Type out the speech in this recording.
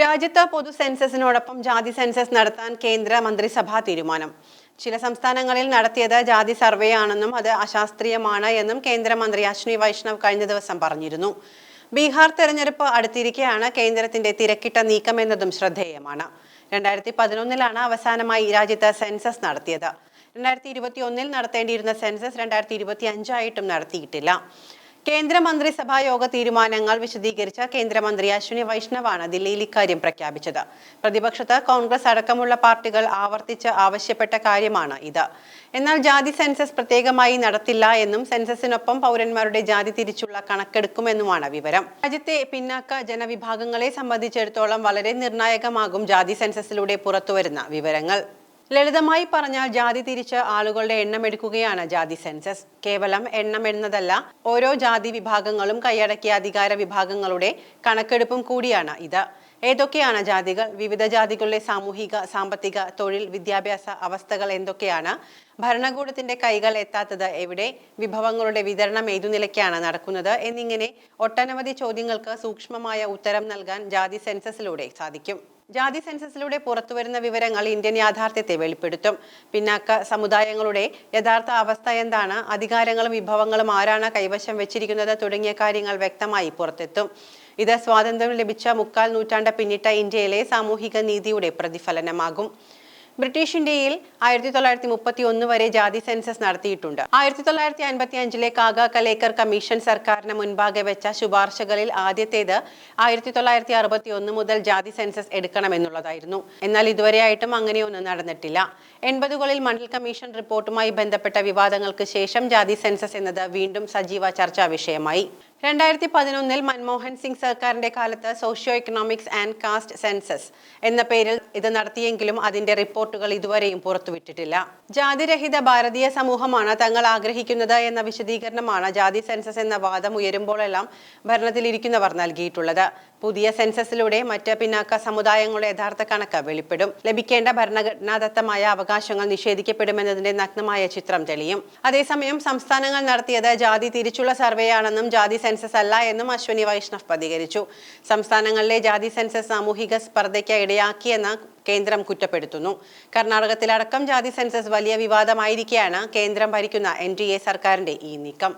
രാജ്യത്ത് പൊതു സെൻസസിനോടൊപ്പം ജാതി സെൻസസ് നടത്താൻ കേന്ദ്ര മന്ത്രിസഭാ തീരുമാനം. ചില സംസ്ഥാനങ്ങളിൽ നടത്തിയത് ജാതി സർവേ ആണെന്നും അത് അശാസ്ത്രീയമാണ് എന്നും കേന്ദ്രമന്ത്രി അശ്വിനി വൈഷ്ണവ് കഴിഞ്ഞ ദിവസം പറഞ്ഞിരുന്നു. ബീഹാർ തെരഞ്ഞെടുപ്പ് അടുത്തിരിക്കെയാണ് കേന്ദ്രത്തിന്റെ തിരക്കിട്ട നീക്കം എന്നതും ശ്രദ്ധേയമാണ്. രണ്ടായിരത്തി പതിനൊന്നിലാണ് അവസാനമായി രാജ്യത്ത് സെൻസസ് നടത്തിയത്. രണ്ടായിരത്തി ഇരുപത്തി ഒന്നിൽ നടത്തേണ്ടിയിരുന്ന സെൻസസ് രണ്ടായിരത്തി ഇരുപത്തി അഞ്ചായിട്ടും നടത്തിയിട്ടില്ല. കേന്ദ്രമന്ത്രിസഭാ യോഗ തീരുമാനങ്ങൾ വിശദീകരിച്ച കേന്ദ്രമന്ത്രി അശ്വിനി വൈഷ്ണവാണ് ദില്ലിയിൽ ഇക്കാര്യം പ്രഖ്യാപിച്ചത്. പ്രതിപക്ഷത്ത് കോൺഗ്രസ് അടക്കമുള്ള പാർട്ടികൾ ആവർത്തിച്ച് ആവശ്യപ്പെട്ട കാര്യമാണ് ഇത്. എന്നാൽ ജാതി സെൻസസ് പ്രത്യേകമായി നടത്തില്ല എന്നും സെൻസസിനൊപ്പം പൗരന്മാരുടെ ജാതി തിരിച്ചുള്ള കണക്കെടുക്കുമെന്നുമാണ് വിവരം. രാജ്യത്തെ പിന്നാക്ക ജനവിഭാഗങ്ങളെ സംബന്ധിച്ചിടത്തോളം വളരെ നിർണായകമാകും ജാതി സെൻസസിലൂടെ പുറത്തുവരുന്ന വിവരങ്ങൾ. ലളിതമായി പറഞ്ഞാൽ ജാതി തിരിച്ച് ആളുകളുടെ എണ്ണം എടുക്കുകയാണ് ജാതി സെൻസസ്. കേവലം എണ്ണം എന്നതല്ല ഓരോ ജാതി വിഭാഗങ്ങളും കൈയടക്കിയ അധികാര വിഭാഗങ്ങളുടെ കണക്കെടുപ്പും കൂടിയാണ് ഇത്. ഏതൊക്കെയാണ് ജാതികൾ? വിവിധ ജാതികളുടെ സാമൂഹിക സാമ്പത്തിക തൊഴിൽ വിദ്യാഭ്യാസ അവസ്ഥകൾ എന്തൊക്കെയാണ്? ഭരണകൂടത്തിന്റെ കൈകൾ എത്താത്തത് എവിടെ? വിഭവങ്ങളുടെ വിതരണം ഏതു നിലയ്ക്കാണ് നടക്കുന്നത്? എന്നിങ്ങനെ ഒട്ടനവധി ചോദ്യങ്ങൾക്ക് സൂക്ഷ്മമായ ഉത്തരം നൽകാൻ ജാതി സെൻസസിലൂടെ സാധിക്കും. ജാതി സെൻസസിലൂടെ പുറത്തുവരുന്ന വിവരങ്ങൾ ഇന്ത്യൻ യാഥാർത്ഥ്യത്തെ വെളിപ്പെടുത്തും. പിന്നാക്ക സമുദായങ്ങളുടെ യഥാർത്ഥ അവസ്ഥ എന്താണ്? അധികാരങ്ങളും വിഭവങ്ങളും ആരാണ് കൈവശം വെച്ചിരിക്കുന്നത്? തുടങ്ങിയ കാര്യങ്ങൾ വ്യക്തമായി പുറത്തെത്തും. ഇത് സ്വാതന്ത്ര്യം ലഭിച്ച മുക്കാൽ നൂറ്റാണ്ട് പിന്നിട്ട ഇന്ത്യയിലെ സാമൂഹിക നീതിയുടെ പ്രതിഫലനമാകും. ബ്രിട്ടീഷ് ഇന്ത്യയിൽ ആയിരത്തി തൊള്ളായിരത്തി മുപ്പത്തി ഒന്ന് വരെ ജാതി സെൻസസ് നടത്തിയിട്ടുണ്ട്. ആയിരത്തി തൊള്ളായിരത്തി അൻപത്തി അഞ്ചിലെ കാഗ കലേക്കർ കമ്മീഷൻ സർക്കാരിന് മുൻപാകെ വെച്ച ശുപാർശകളിൽ ആദ്യത്തേത് ആയിരത്തി തൊള്ളായിരത്തി അറുപത്തി ഒന്ന് മുതൽ ജാതി സെൻസസ് എടുക്കണമെന്നുള്ളതായിരുന്നു. എന്നാൽ ഇതുവരെയായിട്ടും അങ്ങനെയൊന്നും നടന്നിട്ടില്ല. എൺപതുകളിൽ മണ്ഡൽ കമ്മീഷൻ റിപ്പോർട്ടുമായി ബന്ധപ്പെട്ട വിവാദങ്ങൾക്ക് ശേഷം ജാതി സെൻസസ് എന്നത് വീണ്ടും സജീവ ചർച്ചാ വിഷയമായി. രണ്ടായിരത്തി പതിനൊന്നിൽ മൻമോഹൻ സിംഗ് സർക്കാരിന്റെ കാലത്ത് socio economics and caste census എന്ന പേരിൽ ഇത് നടത്തിയെങ്കിലും അതിന്റെ റിപ്പോർട്ടുകൾ ഇതുവരെയും പുറത്തുവിട്ടിട്ടില്ല. ജാതിരഹിത ഭാരതീയ സമൂഹമാണ് തങ്ങൾ ആഗ്രഹിക്കുന്നത് എന്ന വിശദീകരണമാണ് ജാതി സെൻസസ് എന്ന വാദം ഉയരുമ്പോഴെല്ലാം ഭരണത്തിലിരിക്കുന്നവർ നൽകിയിട്ടുള്ളത്. പുതിയ സെൻസസിലൂടെ മറ്റ് പിന്നാക്ക സമുദായങ്ങളുടെ യഥാർത്ഥ കണക്ക് വെളിപ്പെടും. ലഭിക്കേണ്ട ഭരണഘടനാദത്തമായ അവകാശങ്ങൾ നിഷേധിക്കപ്പെടുമെന്നതിന്റെ നഗ്നമായ ചിത്രം തെളിയും. അതേസമയം സംസ്ഥാനങ്ങൾ നടത്തിയത് ജാതി തിരിച്ചുള്ള സർവേയാണെന്നും ജാതി സെൻസസ് അല്ല എന്നും അശ്വനി വൈഷ്ണവ് പ്രതികരിച്ചു. സംസ്ഥാനങ്ങളിലെ ജാതി സെൻസസ് സാമൂഹിക സ്പർദ്ധയ്ക്ക് ഇടയാക്കിയെന്ന് കേന്ദ്രം കുറ്റപ്പെടുത്തുന്നു. കർണാടകത്തിലടക്കം ജാതി സെൻസസ് വലിയ വിവാദമായിരിക്കെയാണ് കേന്ദ്രം ഭരിക്കുന്ന എൻ സർക്കാരിന്റെ ഈ നീക്കം.